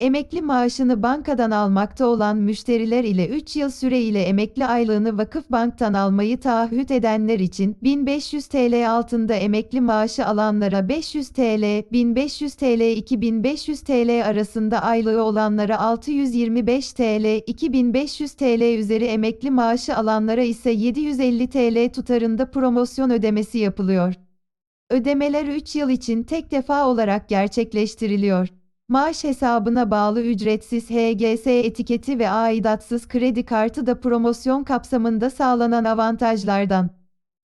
Emekli maaşını bankadan almakta olan müşteriler ile 3 yıl süre ile emekli aylığını Vakıfbank'tan almayı taahhüt edenler için 1500 TL altında emekli maaşı alanlara 500 TL, 1500 TL 2500 TL arasında aylığı olanlara 625 TL, 2500 TL üzeri emekli maaşı alanlara ise 750 TL tutarında promosyon ödemesi yapılıyor. Ödemeler 3 yıl için tek defa olarak gerçekleştiriliyor. Maaş hesabına bağlı ücretsiz HGS etiketi ve aidatsız kredi kartı da promosyon kapsamında sağlanan avantajlardan.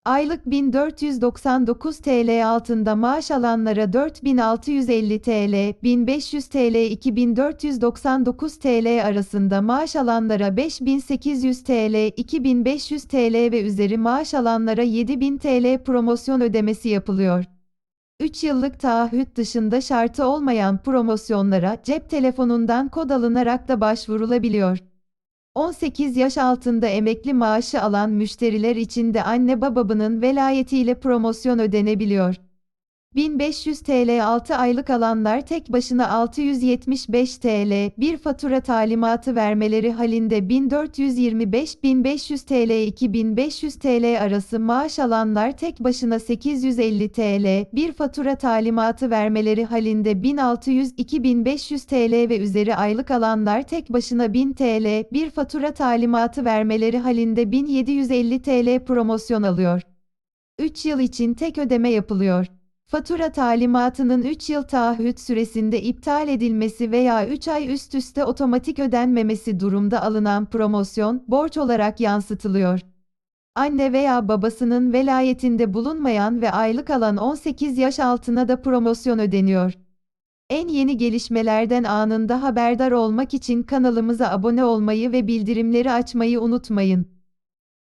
Aylık 1499 TL altında maaş alanlara 4650 TL, 1500 TL 2499 TL arasında maaş alanlara 5800 TL, 2500 TL ve üzeri maaş alanlara 7000 TL promosyon ödemesi yapılıyor. 3 yıllık taahhüt dışında şartı olmayan promosyonlara cep telefonundan kod alınarak da başvurulabiliyor. 18 yaş altında emekli maaşı alan müşteriler için de anne bababının velayetiyle promosyon ödenebiliyor. 1500 TL 6 aylık alanlar tek başına 675 TL, bir fatura talimatı vermeleri halinde 1425-1500 TL 2500 TL arası maaş alanlar tek başına 850 TL, bir fatura talimatı vermeleri halinde 1600-2500 TL ve üzeri aylık alanlar tek başına 1000 TL, bir fatura talimatı vermeleri halinde 1750 TL promosyon alıyor. 3 yıl için tek ödeme yapılıyor. Fatura talimatının 3 yıl taahhüt süresinde iptal edilmesi veya 3 ay üst üste otomatik ödenmemesi durumda alınan promosyon, borç olarak yansıtılıyor. Anne veya babasının velayetinde bulunmayan ve aylık alan 18 yaş altına da promosyon ödeniyor. En yeni gelişmelerden anında haberdar olmak için kanalımıza abone olmayı ve bildirimleri açmayı unutmayın.